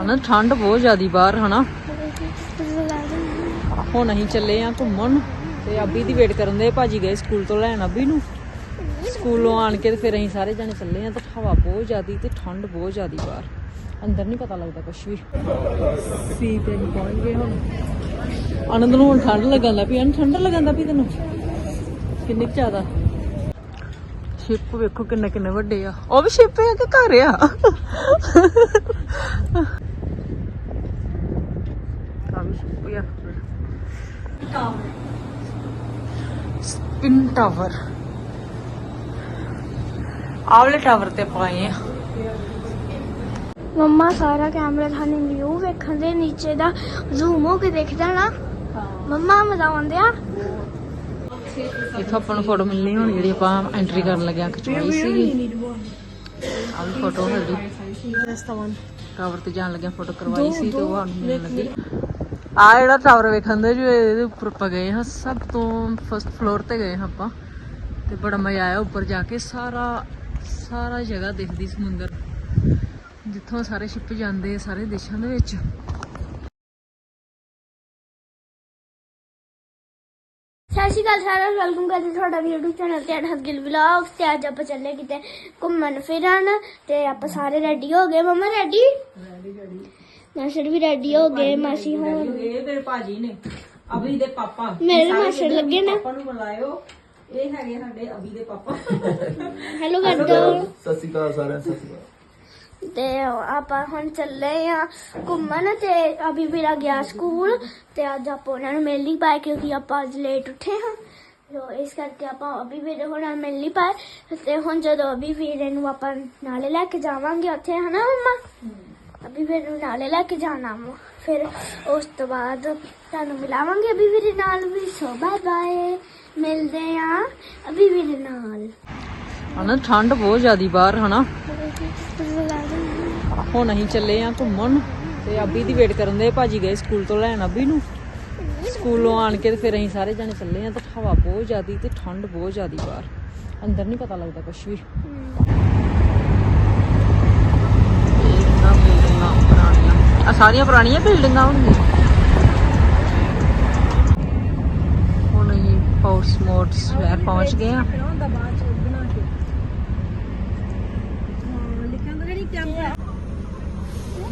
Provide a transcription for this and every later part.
ਹਨਾ ਠੰਡ ਬਹੁਤ ਜ਼ਿਆਦੀ ਬਾਹਰ ਹਨਾ। ਹੁਣ ਅਸੀਂ ਚੱਲੇ ਆ ਘੁੰਮਣ। ਤੇ ਅਬੀ ਦੀ ਵੇਟ ਕਰਨ ਦੇ ਭਾਜੀ ਗਏ ਸਕੂਲ ਤੋਂ ਲੈਣ ਅਬੀ ਨੂੰ। ਸਕੂਲੋਂ ਆਣ ਕੇ ਤੇ ਫਿਰ ਅਸੀਂ ਸਾਰੇ ਜਣੇ ਚੱਲੇ ਆ ਤੇ ਹਵਾ ਬਹੁਤ ਜ਼ਿਆਦੀ ਤੇ ਠੰਡ ਬਹੁਤ ਜ਼ਿਆਦੀ ਬਾਹਰ। ਅੰਦਰ ਨਹੀਂ ਪਤਾ ਲੱਗਦਾ ਕੁਝ ਵੀ। ਸੀ ਤੇ ਅਸੀਂ ਪਹੁੰਚ ਗਏ ਹੁਣ। ਆਨੰਦ ਨੂੰ ਹੁਣ ਠੰਡ ਲੱਗਣ ਲੱਗ ਪਈ। ਅਨ ਠੰਡ ਲੱਗਣ ਲੱਗ ਪਈ ਤੈਨੂੰ? ਕਿੰਨੀ ਕੁ ਜ਼ਿਆਦਾ? ਸ਼ਿਪ ਵੇਖੋ ਕਿੰਨੇ ਕਿੰਨੇ ਵੱਡੇ ਆ। ਉਹ ਵੀ ਸ਼ਿਪ ਆ ਕਿ ਘਰ ਆ ਵੀ ਸ਼ਿਪ ਆ ਸਪਿਨ ਟਾਵਰ ਆਵਲੇ ਟਾਵਰ ਤੇ ਆ ਮੰਮਾ ਸਾਰਾ ਕੈਮਰਾ ਤੁਹਾਨੂੰ ਵਿਊ ਵੇਖਣ ਦੇ ਨੀਚੇ ਦਾ ਜ਼ੂਮ ਹੋ ਕੇ ਦੇਖਦਾ ਨਾ ਮੰਮਾ ਮਜ਼ਾ ਆਉਂਦਿਆ? ਇੱਥੋਂ ਆਪਾਂ ਨੂੰ ਫੋਟੋ ਮਿਲਣੀ ਹੁਣ ਜਿਹੜੀ ਆਪਾਂ ਐਂਟਰੀ ਕਰਨ ਲੱਗੇ ਆ ਖਿਚਵਾਈ ਸੀ ਆ ਵੀ ਫੋਟੋ ਸਾਡੀ ਟਾਵਰ ਤੇ ਜਾਣ ਲੱਗਿਆ ਫੋਟੋ ਕਰਵਾਈ ਸੀ ਤੇ ਉਹ ਸਾਨੂੰ ਮਿਲਣ ਲੱਗੀ। ਆ ਜਿਹੜਾ ਟਾਵਰ ਵੇਖਣ ਦੇ ਜੋ ਇਹਦੇ ਉੱਪਰ ਆਪਾਂ ਗਏ ਹਾਂ ਸਭ ਤੋਂ ਫਸਟ ਫਲੋਰ ਤੇ ਗਏ ਹਾਂ ਆਪਾਂ। ਤੇ ਬੜਾ ਮਜ਼ਾ ਆਇਆ ਉੱਪਰ ਜਾ ਕੇ। ਸਾਰਾ ਸਾਰਾ ਜਗ੍ਹਾ ਦਿਖਦੀ ਸਮੁੰਦਰ। ਜਿੱਥੋਂ ਸਾਰੇ ਸ਼ਿਪ ਜਾਂਦੇ ਸਾਰੇ ਦੇਸ਼ਾਂ ਦੇ ਵਿੱਚ। ਸਤਿ ਸ਼੍ਰੀ ਅਕਾਲ ਸਾਰਿਆਂ ਨੂੰ। ਵੈਲਕਮ ਕਰਦੇ ਤੁਹਾਡਾ ਵੀ YouTube ਚੈਨਲ ਤੇ ਹਰਗਿਲ ਵਲੌਗਸ ਤੇ ਅੱਜ ਆਪਾਂ ਚੱਲੇ ਕਿਤੇ ਘੁੰਮਣ ਫਿਰਨ। ਤੇ ਆਪਾਂ ਸਾਰੇ ਰੈਡੀ ਹੋ ਗਏ। ਮੰਮਾ ਰੈਡੀ ਮਾਸਟਰ ਵੀ ਰੈਡੀ ਹੋ ਗਏ ਮਾਸੀ ਹੁਣ। ਇਹ ਮੇਰੇ ਭਾਜੀ ਨੇ। ਅਭੀ ਦੇ ਪਾਪਾ। ਮੇਰੇ ਮਾਸਟਰ ਲੱਗੇ ਨੇ। ਪਾਪਾ ਨੂੰ ਬੁਲਾਇਓ ਇਹ ਹੈਗੇ ਸਾਡੇ ਅਭੀ ਦੇ ਪਾਪਾ। ਹੈਲੋ ਕਰ ਸਤਿ ਸ਼੍ਰੀ ਅਕਾਲ ਸਾਰਿਆਂ ਸਤਿ ਸ਼੍ਰੀ ਅਕਾਲ। ਤੇ ਆਪਾਂ ਹੁਣ ਚੱਲੇ ਆ ਘੁੰਮਣ ਤੇ ਅਭੀ ਵੀਰਾ ਗਿਆ ਸਕੂਲ ਤੇ ਅੱਜ ਆਪਾਂ ਉਹਨਾਂ ਨੂੰ ਮਿਲ ਨਹੀਂ ਪਾਏ ਕਿਉਂਕਿ ਆਪਾਂ ਅੱਜ ਲੇਟ ਉੱਠੇ ਹਾਂ। ਸੋ ਇਸ ਕਰਕੇ ਆਪਾਂ ਅਭੀ ਵੀਰੇ ਹੁਣ ਮਿਲ ਨਹੀਂ ਪਾਏ। ਤੇ ਹੁਣ ਜਦੋਂ ਅਭੀ ਵੀਰੇ ਨੂੰ ਆਪਾਂ ਨਾਲੇ ਲੈ ਕੇ ਜਾਵਾਂਗੇ ਉੱਥੇ ਹਨਾ ਮੰਮਾ? ਅਭੀ ਵੀਰੇ ਨੂੰ ਨਾਲੇ ਲੈ ਕੇ ਜਾਣਾ ਵਾ। ਫਿਰ ਉਸ ਤੋਂ ਬਾਅਦ ਤੁਹਾਨੂੰ ਮਿਲਾਵਾਂਗੇ। ਅਭੀ ਵੀਰੇ ਨਾਲ ਵੀ ਸੋ ਬਾਏ ਬਾਏ ਮਿਲਦੇ ਆ ਅਭੀ ਵੀਰੇ ਨਾਲ। ਹਨਾ ਠੰਡ ਬਹੁਤ ਜ਼ਿਆਦੀ ਬਾਹਰ ਹਨਾ। ਹੁਣ ਅਸੀਂ ਚੱਲੇ ਆ ਘੁੰਮਣ ਤੇ ਅਬੀ ਦੀ ਵੇਟ ਕਰਨ ਦੇ ਭਾਜੀ ਗਏ ਸਕੂਲ ਤੋਂ ਲੈਣ ਅਬੀ ਨੂੰ। ਸਕੂਲੋਂ ਆਣ ਕੇ ਤੇ ਫਿਰ ਅਸੀਂ ਸਾਰੇ ਜਣੇ ਚੱਲੇ ਆ ਤੇ ਹਵਾ ਬਹੁਤ ਜ਼ਿਆਦੀ ਤੇ ਠੰਡ ਬਹੁਤ ਜ਼ਿਆਦੀ ਬਾਹਰ। ਅੰਦਰ ਨਹੀਂ ਪਤਾ ਲੱਗਦਾ ਕੁਝ ਵੀ ਬਿਲਡਿੰਗਾਂ ਬਿਲਡਿੰਗਾਂ ਪੁਰਾਣੀਆਂ ਆ ਸਾਰੀਆਂ ਪੁਰਾਣੀਆਂ ਬਿਲਡਿੰਗਾਂ ਹੋਣਗੀਆਂ। ਹੁਣ ਅਸੀਂ ਪੌਰਸਮੋਰਟ ਸ਼ਹਿਰ ਪਹੁੰਚ ਗਏ ਆ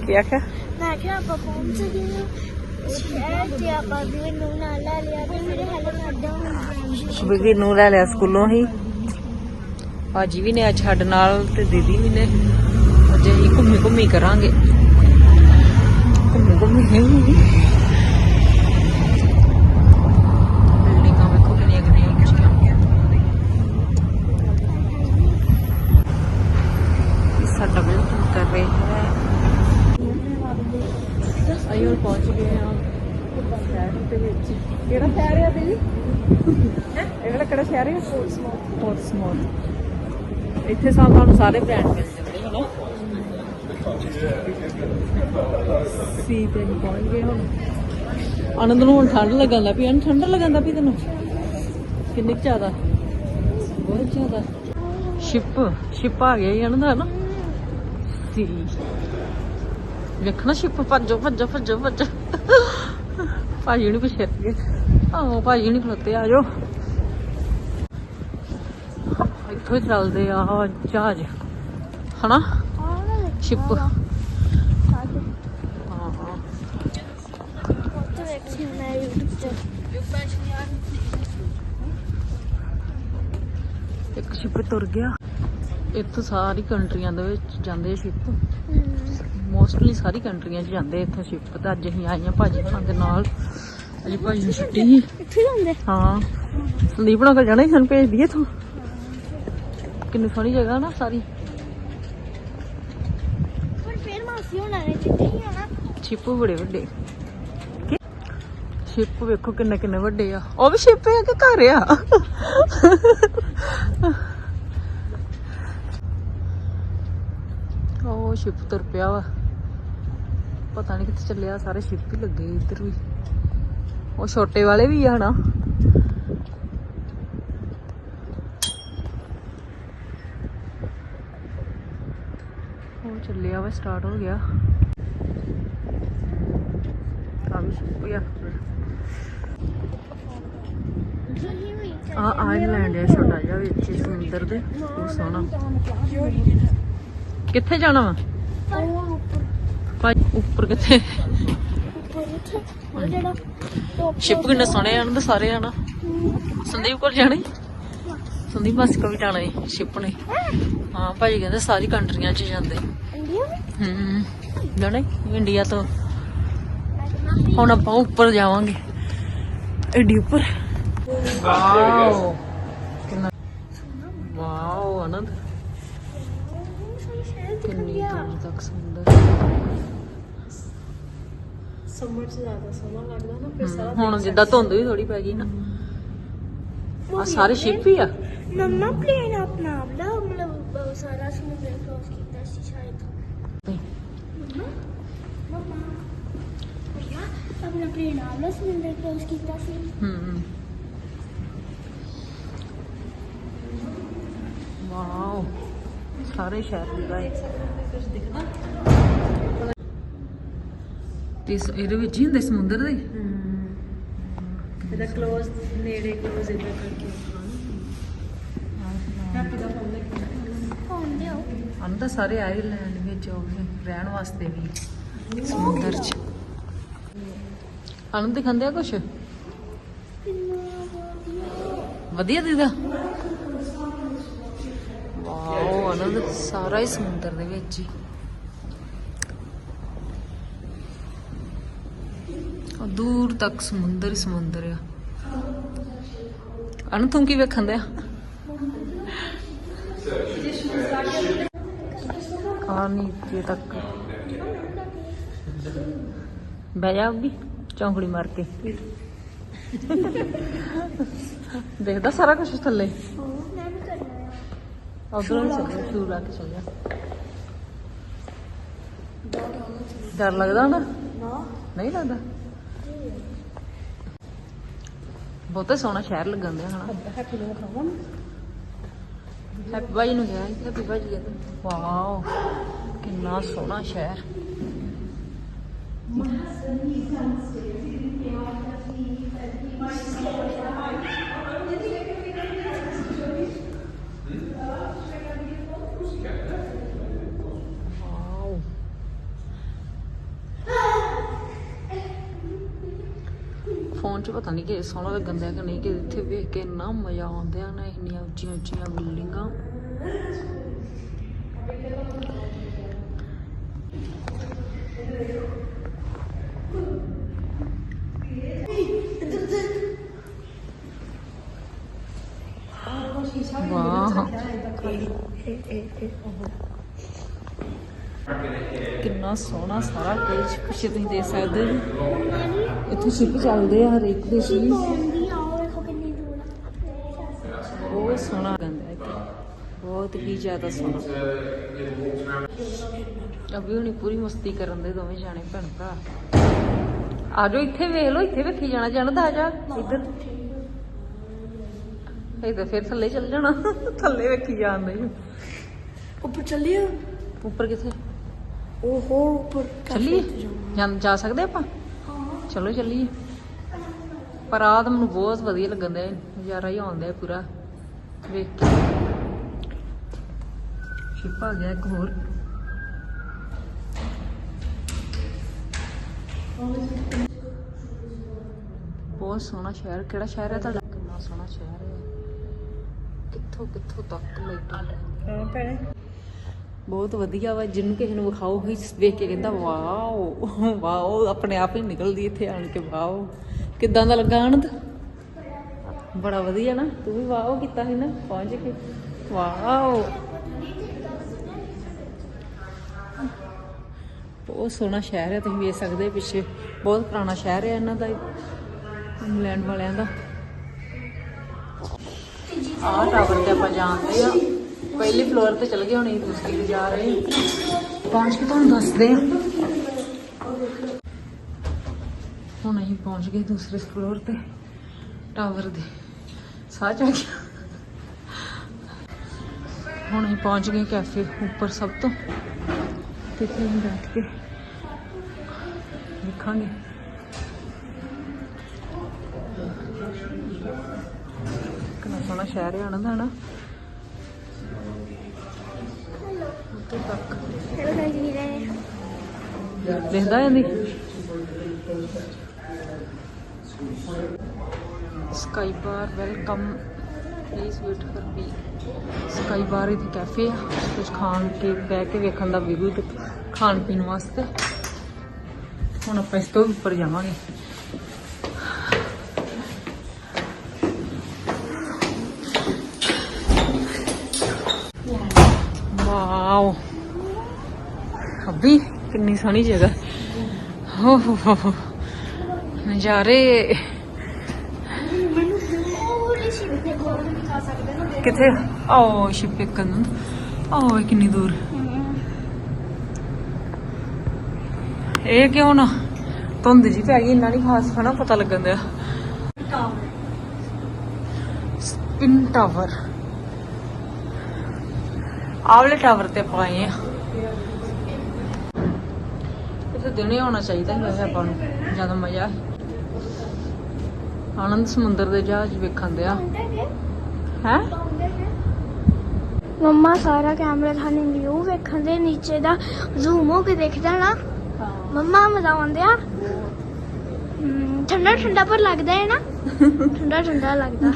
ਕੀ ਆਖਿਆ ਮੈਂ ਕਿਹਾ ਆਪਾਂ ਪਹੁੰਚ ਗਏ ਹਾਂ। ਵੀ ਸ਼ਬੀਰ ਨੂੰ ਲੈ ਲਿਆ ਸਕੂਲੋਂ ਹੀ। ਭਾਜੀ ਵੀ ਨੇ ਅੱਜ ਸਾਡੇ ਨਾਲ ਤੇ ਦੀਦੀ ਵੀ ਨੇ। ਅੱਜ ਅਸੀਂ ਘੁੰਮੀ ਘੁੰਮੀ ਕਰਾਂਗੇ ਘੁੰਮੀ ਘੁੰਮੀ ਬਿਲਡਿੰਗਾਂ ਵੇਖੋ ਕਿੰਨੀਆਂ ਕਿੰਨੀਆਂ ਉੱਚੀਆਂ ਇਹ ਸਾਡਾ ਬਿਲਕੁਲ ਕਰ ਰਹੇ ਹੈ ਅਸੀਂ ਹੁਣ ਪਹੁੰਚ ਗਏ ਹਾਂ ਸ਼ਹਿਰ ਦੇ ਵਿੱਚ ਕਿਹੜਾ ਸ਼ਹਿਰ ਹੈ ਦੀਦੀ? ਇਹ ਵਾਲਾ ਕਿਹੜਾ ਸ਼ਹਿਰ ਹੈ ਪੋਰਟਸਮੋਰ। ਇੱਥੇ ਸਾਨੂੰ ਸਾਰੇ ਬ੍ਰਾਂਡ ਮਿਲ ਜਾਂਦੇ ਹਨਾ? ਸੀ ਤੇ ਅਸੀਂ ਪਹੁੰਚ ਗਏ ਹੁਣ। ਆਨੰਦ ਨੂੰ ਹੁਣ ਠੰਡ ਲੱਗਣ ਲੱਗ ਪਈ। ਅਨ ਠੰਡ ਲੱਗਣ ਲੱਗ ਪਈ ਤੈਨੂੰ? ਕਿੰਨੀ ਜ਼ਿਆਦਾ? ਬਹੁਤ ਜ਼ਿਆਦਾ। ਸ਼ਿਪ ਸ਼ਿਪ ਆ ਗਿਆ ਹੀ ਆਨੰਦ ਨਾ? ਸੀ। ਵੇਖਣਾ ਸ਼ਿਪ ਭੱਜੋ ਭੱਜੋ ਭੱਜੋ ਭੱਜੋ। ਭਾਜੀ ਨੂੰ ਪਿੱਛੇ ਗਏ। ਆਹੋ, ਭਾਜੀ ਨਹੀਂ ਖਲੋਤੇ ਆ ਜਾਓ। ਇੱਥੋਂ ਹੀ ਚੱਲਦੇ ਆ ਜਹਾਜ਼। ਹਨਾ? ਸ਼ਿਪ ਇੱਕ ਸ਼ਿਪ ਤੁਰ ਗਿਆ। ਇੱਥੋਂ ਸਾਰੀ ਕੰਟਰੀਆਂ ਦੇ ਵਿੱਚ ਜਾਂਦੇ ਸ਼ਿਪ ਮੋਸਟਲੀ ਸਾਰੀ ਕੰਟਰੀਆਂ 'ਚ ਜਾਂਦੇ ਇੱਥੋਂ ਸ਼ਿਪ ਤੇ ਅੱਜ ਅਸੀਂ ਹਾਂ ਭਾਜੀ ਹੁਣਾਂ ਦੇ ਨਾਲ। ਅੱਜ ਭਾਜੀ ਨੂੰ ਛੁੱਟੀ ਸੀ। ਇੱਥੇ ਜਾਂਦੇ ਹਾਂ। ਸੰਦੀਪ ਨਾਲ ਜਾਣਾ ਹੀ ਸਾਨੂੰ ਭੇਜ ਦਈਏ ਤੂੰ ਕਿੰਨੀ ਸੋਹਣੀ ਜਗ੍ਹਾ ਨਾ ਸਾਰੀ ਪਰ ਫੇਰ ਮਾਸੀ ਹੋਣਾ ਨੇ ਜਿੱਥੇ ਹੀ ਆਣਾ ਸ਼ਿਪ ਬੜੇ ਵੱਡੇ। ਸ਼ਿਪ ਵੇਖੋ ਕਿੰਨੇ ਕਿੰਨੇ ਵੱਡੇ ਆ। ਉਹ ਵੀ ਸ਼ਿਪ ਆ ਕਿ ਘਰ ਆ? ਉਹ ਸ਼ਿਪ ਤੁਰ ਪਿਆ ਵਾ। ਪਤਾ ਨਹੀਂ ਕਿੱਥੇ ਚੱਲਿਆ, ਸਾਰੇ ਸ਼ਿਪ ਹੀ ਲੱਗੇ ਇੱਧਰ ਵੀ। ਉਹ ਛੋਟੇ ਵਾਲੇ ਵੀ ਆ ਹਨਾ। ਉਹ ਚੱਲਿਆ ਵਾ ਸਟਾਰਟ ਹੋ ਗਿਆ। ਆ ਵੀ ਸ਼ਿਪ ਆ ਆ ਆਈਲੈਂਡ ਹੈ ਛੋਟਾ ਜਿਹਾ ਵਿੱਚ ਹੀ ਸਮੁੰਦਰ ਦੇ। ਬਹੁਤ ਸੋਹਣਾ। ਕਿੱਥੇ ਜਾਣਾ ਵਾ? ਭਾਈ ਉੱਪਰ ਕਿੱਥੇ? ਸ਼ਿਪ ਕਿੰਨੇ ਸੋਹਣੇ ਹਨ ਤੇ ਸਾਰੇ ਆਣਾ ਸੰਦੀਪ ਕੋਲ ਜਾਣਾ? ਸੰਦੀਪ ਮਾਸੀ ਕੋਲ ਵੀ ਜਾਣਾ ਹੈ ਸ਼ਿਪ ਨੇ। ਹਾਂ ਭਾਜੀ ਕਹਿੰਦੇ ਸਾਰੀ ਕੰਟਰੀਆਂ 'ਚ ਜਾਂਦੇ। ਇੰਡੀਆ ਹੂੰ ਜਾਣਾ? ਇੰਡੀਆ ਤੋਂ। ਹੁਣ ਆਪਾਂ ਉੱਪਰ ਜਾਵਾਂਗੇ। ਐਡੀ ਉੱਪਰ। ਵਾਓ। ਕਿੰਨਾ ਵਾਓ ਆਨੰਦ। ਕਿੰਨੀ ਦੂਰ ਤੱਕ ਸੁੰਦਰ। ਸਮਰ ਚ ਜ਼ਿਆਦਾ ਸੋਹਣਾ ਲੱਗਦਾ ਨਾ ਫਿਰ ਸਾਰਾ ਹੁਣ ਜਿੱਦਾਂ ਧੁੰਦ ਵੀ ਥੋੜੀ ਪੈ ਗਈ ਨਾ। ਆ ਸਾਰੇ ਸ਼ਿਪ ਹੀ ਆ। ਮੰਮਾ ਪਲੇਨ ਆਪਣਾ ਮਤਲਬ ਬਹੁਤ ਸਾਰਾ ਸਮੁੰਦਰ ਕ੍ਰੋਸ ਕੀਤਾ ਸੀ ਸ਼ਾਇਦ ਮੰਮਾ ਭਈਆ ਸਾਰੇ ਸ਼ਹਿਰ ਦੀ ਗਾਇ ਕੁਝ ਦਿਖਦਾ ਇਹਦੇ ਵਿੱਚ ਹੀ ਸਮੁੰਦਰ ਦੇ? ਇਹਦਾ ক্লোਜ਼ ਨੇੜੇ ক্লোਜ਼ ਇਹਦਾ ਕਰਕੇ ਹਾਂ ਅੰਦਰ ਸਾਰੇ ਆਇਰਲੈਂਡ ਵਿੱਚ ਰਹਿਣ ਵਾਸਤੇ ਵੀ ਸਮੁੰਦਰ 'ਚ। ਆਨੰਦ ਦਿਖਾਉਂਦੇ ਆ ਕੁਛ? ਵਧੀਆ ਵਧੀਆ ਦੀਦਾ। ਵਾਓ ਆਨੰਦ ਸਾਰਾ ਹੀ ਸਮੁੰਦਰ ਦੇ ਵਿੱਚ ਹੀ। ਦੂਰ ਤੱਕ ਸਮੁੰਦਰ ਹੀ ਸਮੁੰਦਰ ਆ। ਅਨ ਤੂੰ ਕੀ ਵੇਖਣ ਦਿਆ ਆ ਨੀਚੇ ਤੱਕ? ਬਹਿ ਜਾ ਚੌਂਕੜੀ ਮਾਰ ਕੇ। ਦੇਖਦਾ ਸਾਰਾ ਕੁਝ ਥੱਲੇ। ਮੈਂ ਵੀ ਕਰਨਾ ਉਧਰੋਂ ਚੱਲਿਆ ਸ਼ੂ ਲਾ ਕੇ ਚੱਲਿਆ। ਡਰ ਲੱਗਦਾ ਨਾ? ਨਹੀਂ ਲੱਗਦਾ? ਬਹੁਤਾ ਸੋਹਣਾ ਸ਼ਹਿਰ ਲੱਗਣ ਦਿਆ ਹਨਾ। ਹੈਪੀ ਨੂੰ ਖਾਵਾਂ ਹੈਪੀ ਬਾਈ ਨੂੰ ਗਿਆ ਹੈਪੀ ਬਾਈ ਗਿਆ ਵਾਓ, ਕਿੰਨਾ ਸੋਹਣਾ ਸ਼ਹਿਰ ਵਾਓ ਫੋਨ 'ਚ ਪਤਾ ਨਹੀਂ ਕਿ ਸੋਹਣਾ ਲੱਗਣ ਦਿਆ ਕਿ ਨਹੀਂ ਕਿ ਇੱਥੇ ਵੇਖ ਕੇ ਇੰਨਾ ਮਜ਼ਾ ਆਉਂਦਾ ਨਾ ਇੰਨੀਆਂ ਉੱਚੀਆਂ ਉੱਚੀਆਂ ਬਿਲਡਿੰਗਾਂ। ਵਾਹ। ਕਿੰਨਾ ਸੋਹਣਾ ਸਾਰਾ ਕੁਝ ਕੁਛ ਤੁਸੀਂ ਦੇਖ ਸਕਦੇ ਹੋ। ਇੱਥੇ ਸ਼ਿਪ ਚੱਲਦੇ ਆ ਹਰੇਕ ਦੀ ਆਉਂਦੀ ਆ ਉਹ ਵੇਖੋ ਕਿੰਨੀ ਦੂਰ ਆ। ਬਹੁਤ ਸੋਹਣਾ ਗੰਦਾ ਇੱਥੇ। ਬਹੁਤ ਹੀ ਜ਼ਿਆਦਾ ਸੋਹਣਾ। ਅਭੀ ਹੁਣੀ ਪੂਰੀ ਮਸਤੀ ਕਰਨ ਦੇ ਦੋਵੇਂ ਜਾਣੇ ਭੈਣ ਭਰਾ। ਆ ਜਾਓ ਇੱਥੇ ਵੇਖ ਲਓ ਇੱਥੇ ਵੇਖੀ ਜਾਣਾ ਜਾਣਦਾ ਆ ਜਾ। ਇੱਧਰ। ਇੱਧਰ ਫਿਰ ਥੱਲੇ ਚੱਲ ਜਾਣਾ। ਥੱਲੇ ਵੇਖੀ ਜਾਂਦੇ ਉੱਪਰ ਚੱਲੀਏ। ਉੱਪਰ ਕਿੱਥੇ? ਉਹ ਹੋਰ ਉੱਪਰ ਚੱਲੀਏ? ਜਾਂ ਜਾ ਸਕਦੇ ਆਪਾਂ? ਚਲੋ ਚੱਲੀਏ। ਪਰ ਆਹ ਤਾਂ ਮੈਨੂੰ ਬਹੁਤ ਵਧੀਆ ਲੱਗਣ ਦਾ ਨਜ਼ਾਰਾ ਹੀ ਆਉਂਦਾ ਪੂਰਾ। ਵੇਖ ਕੇ। ਸ਼ਿਪ ਆ ਗਿਆ ਇੱਕ ਹੋਰ। ਬਹੁਤ ਸੋਹਣਾ ਸ਼ਹਿਰ। ਕਿਹੜਾ ਸ਼ਹਿਰ ਹੈ ਤੁਹਾਡਾ? ਕਿੰਨਾ ਸੋਹਣਾ ਸ਼ਹਿਰ ਹੈ। ਕਿੱਥੋਂ ਕਿੱਥੋਂ ਤੱਕ ਲਾਈਟਾਂ? ਹਾਂ ਭੈਣੇ। ਬਹੁਤ ਵਧੀਆ ਵਾ, ਜਿਹਨੂੰ ਕਿਸੇ ਨੂੰ ਵਿਖਾਓ ਹੀ ਵੇਖ ਕੇ ਕਹਿੰਦਾ, ਵਾਓ ਵਾਓ, ਆਪਣੇ ਆਪ ਹੀ ਨਿਕਲਦੀ ਇੱਥੇ ਆਣ ਕੇ, ਵਾਓ। ਕਿੱਦਾਂ ਦਾ ਲੱਗਾ ਆਨੰਦ? ਬੜਾ ਵਧੀਆ ਨਾ, ਤੂੰ ਵੀ ਵਾਓ ਕੀਤਾ ਸੀ ਨਾ, ਪਹੁੰਚ ਕੇ। ਵਾਓ। ਬਹੁਤ ਸੋਹਣਾ ਸ਼ਹਿਰ ਹੈ ਤੁਸੀਂ ਵੇਖ ਸਕਦੇ ਪਿੱਛੇ। ਬਹੁਤ ਪੁਰਾਣਾ ਸ਼ਹਿਰ ਹੈ ਇਹਨਾਂ ਦਾ, ਇੰਗਲੈਂਡ ਵਾਲਿਆਂ ਦਾ। ਆਹ ਟਾਵਰ ਤੇ ਆਪਾਂ ਜਾਣਦੇ ਆ। ਪਹਿਲੇ ਫਲੋਰ ਤੇ ਚਲ ਗਏ ਹੁਣ ਇਹ ਦੂਸਰੀ ਤੇ ਜਾ ਰਹੇ ਪਹੁੰਚ ਕੇ ਤੁਹਾਨੂੰ ਦੱਸਦੇ ਆ ਹੁਣ ਅਸੀਂ ਪਹੁੰਚ ਗਏ ਦੂਸਰੇ ਫਲੋਰ ਤੇ ਟਾਵਰ ਦੇ। ਸਾਹ ਚੜ ਗਿਆ। ਹੁਣ ਅਸੀਂ ਪਹੁੰਚ ਗਏ ਕੈਫੇ ਉੱਪਰ ਸਭ ਤੋਂ। ਤੇ ਇੱਥੇ ਅਸੀਂ ਬੈਠ ਕੇ ਦੇਖਾਂਗੇ। ਕਿੰਨਾ ਸੋਹਣਾ ਸ਼ਹਿਰ ਹੈ ਆਨੰਦ ਹਨਾ ਉੱਥੇ ਤੱਕ ਚਲੋ ਗਾਇਸ ਵੀ ਰਹੇ ਦਿਖਦਾ ਜਾਂਦੀ sky bar welcome please wait for B sky bar ਇਥੇ ਕੈਫੇ ਆ ਕੁਝ ਖਾਣ ਕੇ ਬਹਿ ਕੇ ਵੇਖਣ ਦਾ ਵਿਊ ਖਾਣ ਪੀਣ ਵਾਸਤੇ। ਹੁਣ ਆਪਾਂ ਇਸ ਤੋਂ ਉੱਪਰ ਜਾਵਾਂਗੇ। ਵਾਓ ਅਭੀ ਕਿੰਨੀ ਸੋਹਣੀ ਜਗ੍ਹਾ। ਹੋ ਹੋ ਹੋ। ਨਜ਼ਾਰੇ। ਕਿੱਥੇ? ਆਓ ਸ਼ਿਪੇ ਕੰਨ ਆਓ ਕਿੰਨੀ ਦੂਰ। ਇਹ ਕਿਉਂ ਨਾ? ਧੁੰਦ ਜੀ ਪੈ ਗਈ ਇੰਨਾ ਨਹੀਂ ਖਾਸ ਹਨਾ ਪਤਾ ਲੱਗਣ ਦਿਆ। Spin tower. ਆਵਲੇ ਟਾਵਰ ਤੇ ਆਪਾਂ ਆਏ ਆ। ਇੱਥੇ ਦਿਨੇ ਆਉਣਾ ਚਾਹੀਦਾ ਹੈ ਆਪਾਂ ਨੂੰ ਜ਼ਿਆਦਾ ਮਜ਼ਾ ਆਨੰਦ ਸਮੁੰਦਰ ਦੇ ਜਹਾਜ਼ ਵੇਖਣ ਦਿਆ ਹੈ? ਮੰਮਾ ਸਾਰਾ ਕੈਮਰਾ ਤੁਹਾਨੂੰ ਵਿਊ ਵੇਖਣ ਦੇ ਨੀਚੇ ਦਾ ਜ਼ੂਮ ਹੋ ਕੇ ਦੇਖਦਾ ਨਾ ਮੰਮਾ ਮਜ਼ਾ ਆਉਂਦਿਆ ਹਮ, ਠੰਡਾ ਠੰਡਾ ਪਰ ਲੱਗਦਾ ਹੈ ਨਾ? ਠੰਡਾ ਠੰਡਾ ਲੱਗਦਾ।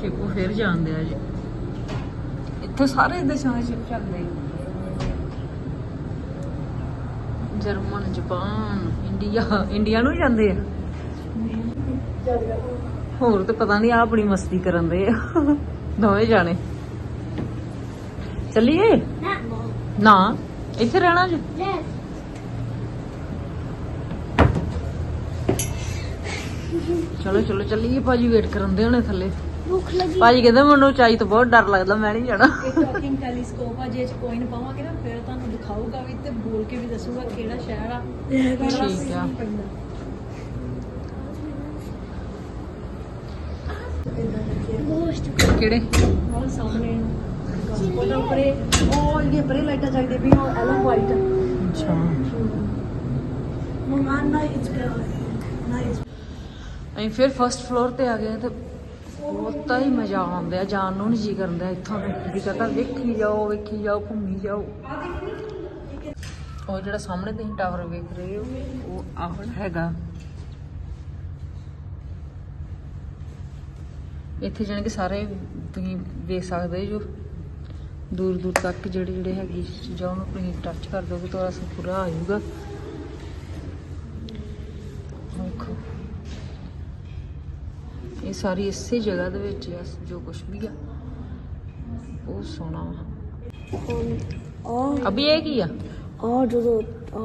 ਸ਼ਿਪੂ ਫੇਰ ਜਾਂਦੇ ਆ ਜੀ। ਇੱਥੇ ਸਾਰੇ ਦੇਸ਼ਾਂ ਦੇ ਸ਼ਿਪ ਚੱਲਦੇ ਜਰਮਨ, ਜਾਪਾਨ, ਇੰਡੀਆ ਇੰਡੀਆ ਨੂੰ ਜਾਂਦੇ ਆ। ਹੋਰ ਤੇ ਪਤਾ ਨਹੀਂ ਆ ਆਪਣੀ ਮਸਤੀ ਕਰਨ ਦੇ ਦੋਵੇਂ ਜਾਣੇ। ਚੱਲੀਏ? ਨਾ, ਇੱਥੇ ਰਹਿਣਾ ਜੀ। ਚਲੋ ਚਲੋ, ਚੱਲੀਏ ਭਾਜੀ ਵੇਟ ਕਰਨ ਦੇ ਹੋਣੇ ਥੱਲੇ। ਭੁੱਖ ਲੱਗੀ। ਭਾਜੀ ਕਹਿੰਦੇ ਮੈਨੂੰ ਚਾਈ ਤੋਂ ਬਹੁਤ ਡਰ ਲੱਗਦਾ ਮੈਂ ਨਹੀਂ ਜਾਣਾ। ਇਹ ਟਾਕਿੰਗ ਟੈਲੀਸਕੋਪ ਆ ਜੇ ਚ ਕੋਇਨ ਪਾਵਾਂਗੇ ਨਾ ਫਿਰ ਤੁਹਾਨੂੰ ਦਿਖਾਊਗਾ ਵੀ ਤੇ ਬੋਲ ਕੇ ਵੀ ਦੱਸੂਗਾ ਕਿਹੜਾ ਸ਼ਹਿਰ ਆ। ਕਿਹੜਾ ਠੀਕ ਆ। city ਪੈਂਦਾ ਗੋਸ਼ਟ ਕਿਹੜੇ? ਉਹ ਸਾਹਮਣੇ ਉਹਦਾ ਪਰੇ ਉਹ ਜਿਹੜੀਆਂ ਪਰੇ ਲਾਈਟਾਂ ਜਗਦੇ ਵੀ ਉਹ ਐਲਮ ਵਾਈਟ ਅੱਛਾ। ਮਮਾਨ ਨਾ ਇਟਸ ਨਾਈਸ ਅਸੀਂ ਫਿਰ ਫਰਸਟ ਫਲੋਰ ਤੇ ਆ ਗਏ ਤੇ ਬਹੁਤਾ ਹੀ ਮਜ਼ਾ ਆਉਂਦਾ ਜਾਣ ਨੂੰ ਨਹੀਂ ਜੀ ਕਰਦਾ ਇੱਥੋਂ ਤੇ ਕਰਦਾ ਵੇਖੀ ਜਾਓ ਵੇਖੀ ਜਾਓ, ਘੁੰਮੀ ਜਾਓ। ਉਹ ਜਿਹੜਾ ਸਾਹਮਣੇ ਤੁਸੀਂ ਟਾਵਰ ਵੇਖ ਰਹੇ ਹੋ, ਉਹ ਆਹ ਹੈਗਾ। ਇੱਥੇ ਜਾਣ ਕਿ ਸਾਰੇ ਤੁਸੀਂ ਵੇਖ ਸਕਦੇ ਜੋ। ਦੂਰ ਦੂਰ ਤੱਕ ਜਿਹੜੇ ਜਿਹੜੇ ਹੈਗੇ ਚੀਜ਼ਾਂ ਉਹਨੂੰ ਤੁਸੀਂ ਟੱਚ ਕਰ ਦੋਗੇ ਤਾਂ ਰਸ ਪੂਰਾ ਆ ਜਾਊਗਾ ਦੇਖੋ ਇਹ ਸਾਰੀ ਇਸੇ ਜਗ੍ਹਾ ਦੇ ਵਿੱਚ ਆ ਜੋ ਕੁਝ ਵੀ ਆ। ਬਹੁਤ ਸੋਹਣਾ ਵਾ। ਆ ਅਭੀ ਇਹ ਕੀ ਆ? ਆ ਜਦੋਂ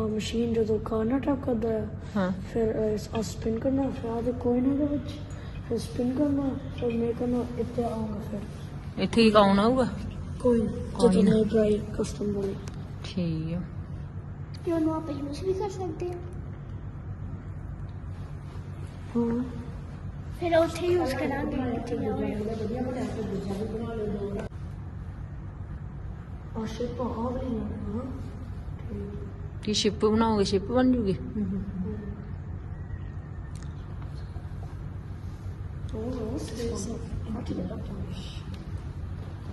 ਮਸ਼ੀਨ ਜਦੋਂ ਖਾਣਾ ਟੱਪ ਕਰਦਾ ਹੈ ਹਾਂ। ਫਿਰ ਆ ਸਪਿਨ ਕਰਨਾ ਫਿਰ ਆ ਦੇ ਕੋਇਨ ਇਹਦੇ ਵਿੱਚ। ਫਿਰ ਸਪਿਨ ਕਰਨਾ ਫਿਰ ਮੈਂ ਕਰਨਾ ਇੱਥੇ ਆਉਂਗਾ ਫਿਰ। ਇੱਥੇ ਕੀ ਕੌਣ ਆਊਗਾ? Coin. ਜਦੋਂ ਮੈਂ ਡਰਾਈ ਕਸਟਮ ਬਣੀ। ਠੀਕ ਆ। ਕਿ ਉਹਨੂੰ ਆਪਾਂ ਯੂਜ਼ ਵੀ ਕਰ ਸਕਦੇ ਹਾਂ ਹਾਂ। ਫਿਰ ਉੱਥੇ ਯੂਜ਼ ਕਰਾਂਗੇ ਆ ਸ਼ਿਪ ਆ ਰਹੀ ਹੈ ਹਾਂ ਕੀ ਸ਼ਿਪ ਬਣਾਓਗੇ ਸ਼ਿਪ ਬਣ ਜੂਗੀ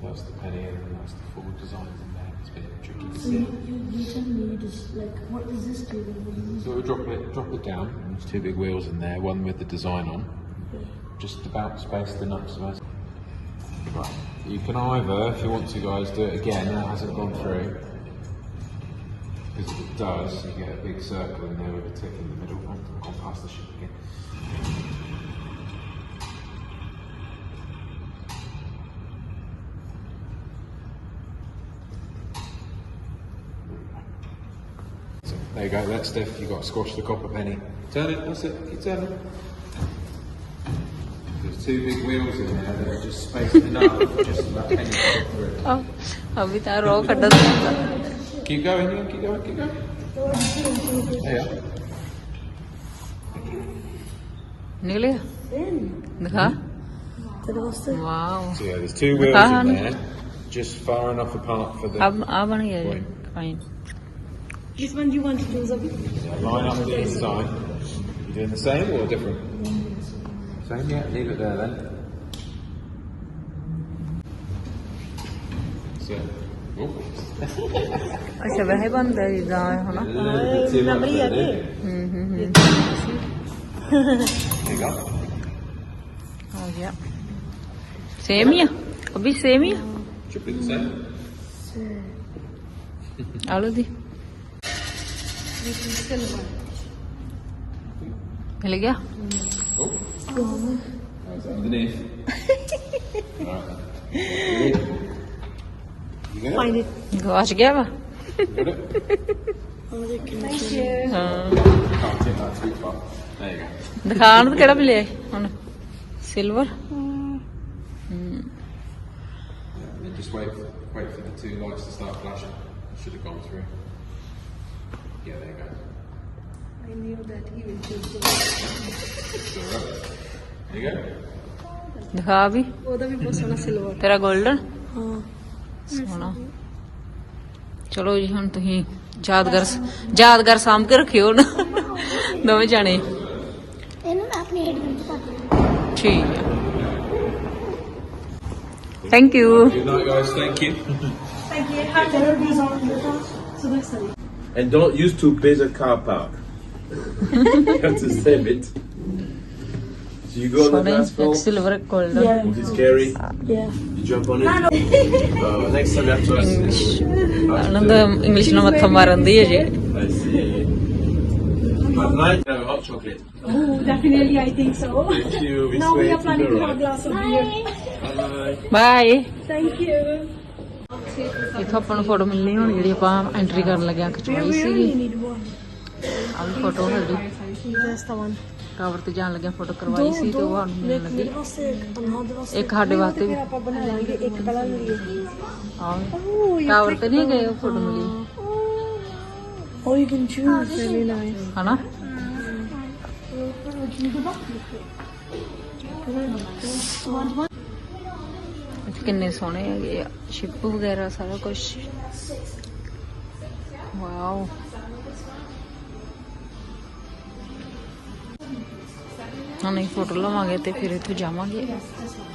That's the penny and then that's the full designs in there. It's a bit tricky to You, see. you, you tell me just like what is this doing? What do you So we'll drop it drop it down. and There's two big wheels in there, one with the design on. Just about spaced enough so Right. You can either, if you want to guys, do it again, that hasn't gone through. Because if it does, you get a big circle in there with a tick in the middle. I've gone past the ship again. There you go, that's stiff. You've got to squash the copper penny. Turn it, that's it, keep turning two big wheels in there that are just spaced enough just about through. Oh, Keep going, keep going, keep going. There you are. निकले दिखा So yeah, there's two wheels in there, just far enough apart for the. अब आ one do you want to? Line up the inside. You doing the same or different? Same, yeah. Leave it there then. So, oh. ਅੱਛਾ ਵੈਸੇ ਬਣਦਾ ਜਿੱਦਾਂ ਹਨਾ A little bit too much there, didn't it? ਹੂੰ ਹੂੰ ਹੂੰ There you go. ਹੋ ਗਿਆ ਸੇਮ ਹੀ ਆ ਅਭੀ ਸੇਮ ਹੀ ਆ Should be the same. ਆਲੂ ਦੀ ਮਿਲ ਗਿਆ Oh. Underneath. Alright. You get it? ਗਵਾਚ ਗਿਆ ਵਾ Got it? ਹਾਂ Can't take that too far. There you go. ਦਿਖਾਣ ਨੂੰ ਕਿਹੜਾ ਮਿਲਿਆ ਹੁਣ silver And then just wait, wait for the two lights to start flashing. Should have gone through. Yeah, there you go. I knew that he will choose. ਦਿਖਾ ਵੀ ਉਹਦਾ ਵੀ ਬਹੁਤ ਸੋਹਣਾ silver ਤੇਰਾ golden ਹਾਂ ਸੋਹਣਾ ਚਲੋ ਜੀ ਹੁਣ ਤੁਸੀਂ ਯਾਦਗਾਰ ਯਾਦਗਾਰ ਸਾਂਭ ਕੇ ਰੱਖਿਓ ਨਾ ਦੋਵੇਂ ਜਾਣੇ ਇਹਨੂੰ ਮੈਂ ਆਪਣੀ ਚ ਪਾ ਦਿੰਦੀ ਠੀਕ ਹੈ thank you Good night, guys. Thank you. And don't use to base a car park. You have to save it. So you go on the dance floor, silver golden which is scary. Yeah. You jump on it. Uh, next time you have to ask. Anand English ਨਾਲ ਮੱਥਾ ਮਾਰਨ ਦੀ ਹੈ ਜੀ I see. At night, have hot chocolate. Oh, definitely, I think so. Thank you. It's Now we are planning to have a glass of beer. Bye. Bye Thank you. ਇੱਥੋਂ ਆਪਾਂ ਨੂੰ photo ਮਿਲਣੀ ਹੁਣ ਜਿਹੜੀ ਆਪਾਂ ਐਂਟਰੀ ਕਰਨ ਲੱਗਿਆ ਖਿਚਵਾਈ ਸੀਗੀ ਆਹ ਵੀ ਫੋਟੋ ਸਾਡੀ That's the one. ਟਾਵਰ ਤੇ ਜਾਣ ਲੱਗਿਆ ਫੋਟੋ ਕਰਵਾਈ ਸੀ ਤੇ ਉਹ ਸਾਨੂੰ ਮਿਲਣ ਲੱਗੀ। ਮੇਰੇ ਵਾਸਤੇ ਇੱਕ ਤਨਹਾ ਦੇ ਵਾਸਤੇ। ਇੱਕ ਸਾਡੇ ਵਾਸਤੇ ਵੀ। ਫਿਰ ਆਪਾਂ ਬਣਾਵਾਂਗੇ ਇੱਕ ਕਲਰ ਲਈਏ ਆਹ ਟਾਵਰ ਤੇ ਨਹੀਂ ਗਏ ਉਹ ਫੋਟੋ ਮਿਲੀ। Oh, you can choose. Really nice. ਹਨਾ? ਇੱਥੇ ਕਿੰਨੇ ਸੋਹਣੇ ਹੈਗੇ ਆ। ਸ਼ਿਪ ਵਗੈਰਾ ਸਾਰਾ ਕੁਝ ਵਾਓ ਹੁਣ ਇਹ ਫੋਟੋ ਲਵਾਂਗੇ ਤੇ ਫਿਰ ਇੱਥੋਂ ਜਾਵਾਂਗੇ।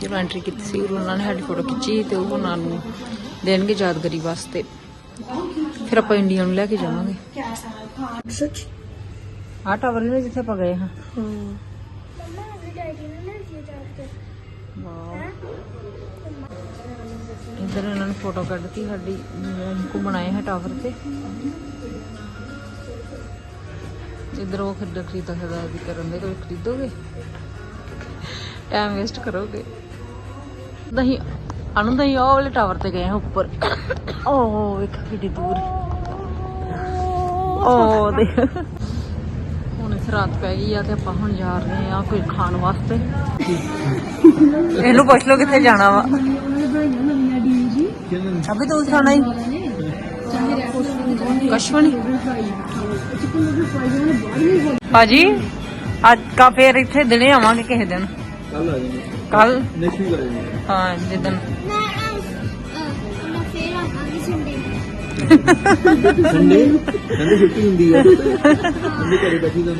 ਜਦੋਂ ਐਂਟਰੀ ਕੀਤੀ ਸੀ ਉਹਨਾਂ ਨੇ ਸਾਡੀ ਫੋਟੋ ਖਿੱਚੀ ਤੇ ਉਹ ਉਹਨਾਂ ਨੂੰ ਦੇਣਗੇ ਯਾਦਗਾਰੀ ਵਾਸਤੇ। ਫਿਰ ਆਪਾਂ ਇੰਡੀਆ ਨੂੰ ਲੈ ਕੇ ਜਾਵਾਂਗੇ। Such. ਆਹ ਟਾਵਰ ਨੇ ਜਿੱਥੇ ਆਪਾਂ ਗਏ ਹਾਂ। ਨੇ ਨਾ ਵਾਓ ਇੱਧਰ ਇਹਨਾਂ ਨੇ ਫੋਟੋ ਕੱਢਤੀ ਸਾਡੀ ਅਮ, ਘੁੰਮਣ ਆਏ ਹੈ ਟਾਵਰ ਤੇ। ਇੱਧਰ ਉਹ ਖਰੀਦ ਖਰੀਦਾ ਵੀ ਕਰਨ ਦੇ ਕੋਈ ਖਰੀਦੋਗੇ? ਟਾਈਮ ਵੇਸਟ ਕਰੋਗੇ। ਨਹੀਂ ਅਨੰਦ ਹੀ ਉਹ ਵਾਲੇ ਟਾਵਰ ਤੇ ਗਏ ਹਾਂ ਉੱਪਰ। ਉਹ ਵੇਖ ਕਿੱਡੀ ਦੂਰ। ਉਹ ਦੇ ਹੁਣ ਇੱਥੇ ਰਾਤ ਪੈ ਗਈ ਆ ਤੇ ਆਪਾਂ ਹੁਣ ਜਾ ਰਹੇ ਆ ਕੋਈ ਖਾਣ ਵਾਸਤੇ। ਇਹਨੂੰ ਪੁੱਛ ਲਓ ਕਿੱਥੇ ਜਾਣਾ ਵਾ। ਅਭੀ ਤੂੰ ਖਾਣਾ ਹੀ। ਕਸ਼ਮਣੀ। ਭਾਜੀ ਅੱਜ ਕਾ ਫੇਰ ਇੱਥੇ ਦਿਨੇ ਆਵਾਂਗੇ ਕਿਸੇ ਦਿਨ। ਕੱਲ ਆ ਜਾਈਏ। ਕੱਲ ਨੈਕਸਟ ਵੀਕ ਆ ਜਾਈਏ। ਹਾਂ ਆਵਾਂਗੀ ਸੰਡੇ ਸੰਡੇ ਛੁੱਟੀ ਹੁੰਦੀ ਹੈ ਸੰਡੇ ਘਰੇ ਬੈਠੀ ਦਾ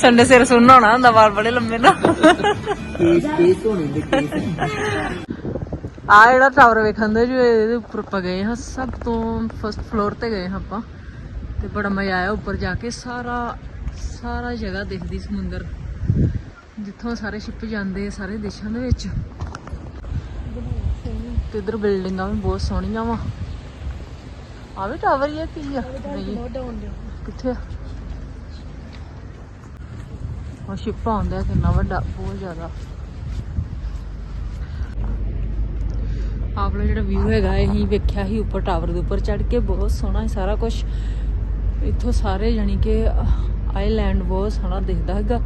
ਸੰਡੇ ਸਿਰ ਸੁਣਨਾ ਹੋਣਾ ਹੁੰਦਾ ਵਾਲ ਬੜੇ ਲੰਮੇ ਨਾ। ਕੇਸ ਕੇਸ ਹੋਣੇ ਦੇ ਕੇਸ ਆ ਜਿਹੜਾ ਟਾਵਰ ਵੇਖਣ ਦੇ ਜੋ ਇਹਦੇ ਉੱਪਰ ਆਪਾਂ ਗਏ ਹਾਂ ਸਭ ਤੋਂ ਫਸਟ ਫਲੋਰ ਤੇ ਗਏ ਹਾਂ ਆਪਾਂ। ਤੇ ਬੜਾ ਮਜ਼ਾ ਆਇਆ ਉੱਪਰ ਜਾ ਕੇ। ਸਾਰਾ ਸਾਰਾ ਜਗ੍ਹਾ ਦਿਖਦੀ ਸਮੁੰਦਰ। ਜਿੱਥੋਂ ਸਾਰੇ ਸ਼ਿਪ ਜਾਂਦੇ ਸਾਰੇ ਦੇਸ਼ਾਂ ਦੇ ਵਿੱਚ। ਤੇ ਇਧਰ ਬਿਲਡਿੰਗਾਂ ਵੀ ਬਹੁਤ ਸੋਹਣੀਆਂ ਵਾ। ਆ ਵੀ ਟਾਵਰ ਹੀ ਆ ਕੀ ਆ? ਕਿੱਥੇ ਆ? ਉਹ ਸ਼ਿਪ ਆਉਂਦਾ ਕਿੰਨਾ ਵੱਡਾ ਬਹੁਤ ਜ਼ਿਆਦਾ। ਆਪਣਾ ਜਿਹੜਾ ਵਿਊ ਹੈਗਾ, ਇਹ ਵੇਖਿਆ ਸੀ ਉੱਪਰ ਟਾਵਰ ਦੇ ਉੱਪਰ ਚੜ ਕੇ, ਬਹੁਤ ਸੋਹਣਾ ਹੈ ਸਾਰਾ ਕੁਝ ਇੱਥੋਂ ਸਾਰੇ ਜਾਨੀ ਕਿ ਆਈਲੈਂਡ ਬਹੁਤ ਸੋਹਣਾ ਦਿਖਦਾ ਹੈਗਾ।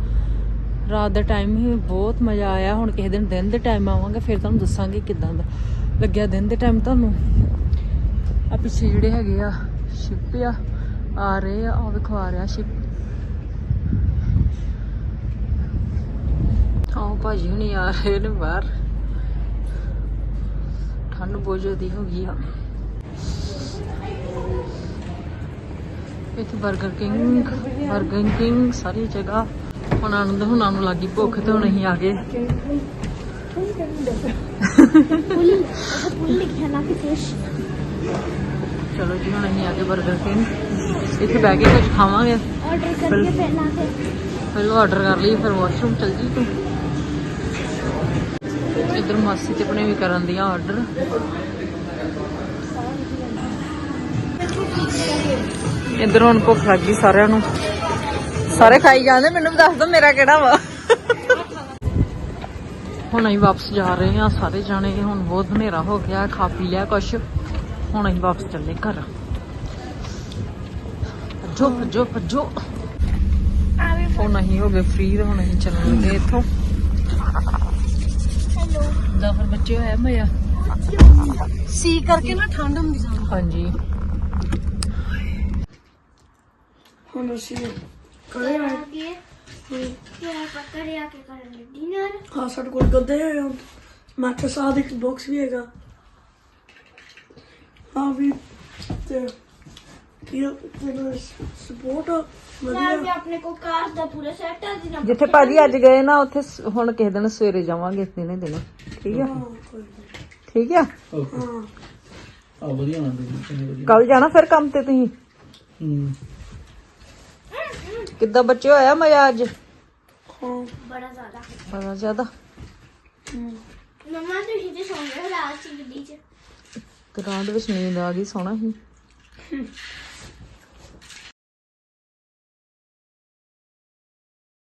ਰਾਤ ਦਾ ਟਾਈਮ ਹੀ ਬਹੁਤ ਮਜ਼ਾ ਆਇਆ, ਹੁਣ ਕਿਸੇ ਦਿਨ ਦਿਨ ਦੇ ਟਾਈਮ ਆਵਾਂਗੇ, ਫਿਰ ਤੁਹਾਨੂੰ ਦੱਸਾਂਗੇ ਕਿਦਾਂ ਦਾ ਲੱਗਿਆ ਦਿਨ ਦੇ ਟਾਈਮ ਤੁਹਾਨੂੰ। ਆ ਪਿੱਛੇ ਜਿਹੜੇ ਹੈਗੇ ਆ ਸ਼ਿਪ ਆ ਆ ਰਹੇ ਆ ਆ ਵਿਖਵਾ ਰਿਹਾ ਸ਼ਿਪ ਆਹ ਭਾਜੀ ਹੁਣੀ ਆ ਰਹੇ ਨੇ ਬਾਹਰ। ਠੰਡ ਬਹੁਤ ਜ਼ਿਆਦੀ ਹੋ ਗਈ ਆ। ਇੱਥੇ 버ਗਰ ਕਿੰਗ 버ਗਰ ਕਿੰਗ ਸਾਰੀ ਜਗ੍ਹਾ। ਹੁਣ ਆਨੰਦ ਹੁਣਾਂ ਨੂੰ ਲੱਗੀ ਭੁੱਖ ਤੇ ਹੁਣ ਅਸੀਂ ਆ ਗਏ। ਚਲੋ ਜੀ ਹੁਣ ਅਸੀਂ ਆ ਗਏ 버ਗਰ ਕਿੰਗ ਇੱਥੇ ਬੈ ਕੇ ਕੁਝ ਖਾਵਾਂਗੇ। ਆਰਡਰ ਕਰਕੇ ਪਹਿਲਾਂ ਤੇ। ਪਹਿਲਾਂ ਆਰਡਰ ਕਰ ਲਈ ਫਿਰ ਵਾਸ਼ਰੂਮ ਚਲ ਜੀ ਤੂੰ। ਇਧਰ ਮਾਸੀ ਤੇ ਆਪਣੇ ਵੀ ਕਰਨ ਦੀਆਂ ਆਰਡਰ ਇਧਰ ਹੁਣ ਭੁੱਖ ਲੱਗ ਸਾਰਿਆਂ ਨੂੰ। ਸਾਰੇ ਖਾਈ ਜਾਂਦੇ, ਮੈਨੂੰ ਦੱਸ ਦੋ ਮੇਰਾ ਕਿਹੜਾ ਵਾ। ਹੁਣ ਅਸੀਂ ਵਾਪਸ ਜਾ ਰਹੇ ਹਾਂ, ਸਾਰੇ ਜਾਣੇ, ਹੁਣ ਬਹੁਤ ਹਨੇਰਾ ਹੋ ਗਿਆ, ਖਾ ਪੀ ਲਿਆ ਕੁਛ। ਹੁਣ ਅਸੀਂ ਵਾਪਸ ਚੱਲੇ ਘਰ। ਭੱਜੋ ਭੱਜੋ ਭੱਜੋ। ਹੁਣ ਅਸੀਂ ਹੋ ਗਏ ਫ੍ਰੀ ਹੁਣ ਅਸੀਂ ਚੱਲਣਗੇ ਇੱਥੋਂ। ਦਾ ਫਿਰ ਬੱਚੇ ਹੋਇਆ ਮਜ਼ਾ ਸੀ ਕਰਕੇ ਨਾ ਠੰਡ ਹੁੰਦੀ ਸਾਨੂੰ ਹਾਂਜੀ। ਹੁਣ ਅਸੀਂ ਕਰੇ ਪਕੜਿਆ ਕੇ ਕਰਨ ਡਿਨਰ ਹਾਂ ਸਾਡੇ ਕੋਲ ਗੱਦੇ ਹੈ ਹੁਣ ਮੈਟਰਸ ਆਦਿ ਇੱਕ ਬਾਕਸ ਵੀ ਹੈਗਾ। ਹਾਂ ਵੀ ਤੇ ਇਹ ਤੇ ਸਪੋਰਟ ਨਾਲ ਵੀ ਵਧੀਆ ਆਪਣੇ ਕੋ ਕਾਰ ਦਾ ਪੂਰਾ ਸੈਟ ਆ ਜਿਹਨਾਂ ਜਿੱਥੇ ਭਾਜੀ ਅੱਜ ਗਏ ਨਾ ਉੱਥੇ ਸ- ਹੁਣ ਕਿਸੇ ਦਿਨ ਸਵੇਰੇ ਜਾਵਾਂਗੇ ਦਿਨੇ ਦਿਨੇ। ਠੀਕ ਆ। ਠੀਕ ਆ? ਹਾਂ। ਆ ਵਧੀਆ ਆਉਂਦੇ ਨੇ ਕਿੰਨੇ ਵਧੀਆ। ਕੱਲ ਜਾਣਾ ਫਿਰ ਕੰਮ ਤੇ ਤੁਸੀਂ? ਹੂੰ। ਕਿੱਦਾਂ ਬੱਚੇ ਹੋਇਆ ਮਜ਼ਾ ਅੱਜ? ਹਾਂ। ਬੜਾ ਜ਼ਿਆਦਾ। ਬੜਾ ਜ਼ਿਆਦਾ? ਮਮਾ ਤੁਸੀਂ ਤੇ ਸੌਂ ਗਏ ਰਾਤ ਚ ਗੱਡੀ ਚ। ਗਰਾਊਂਡ ਵਿੱਚ ਨੀਂਦ ਆ ਗਈ ਸੋਣਾ ਸੀ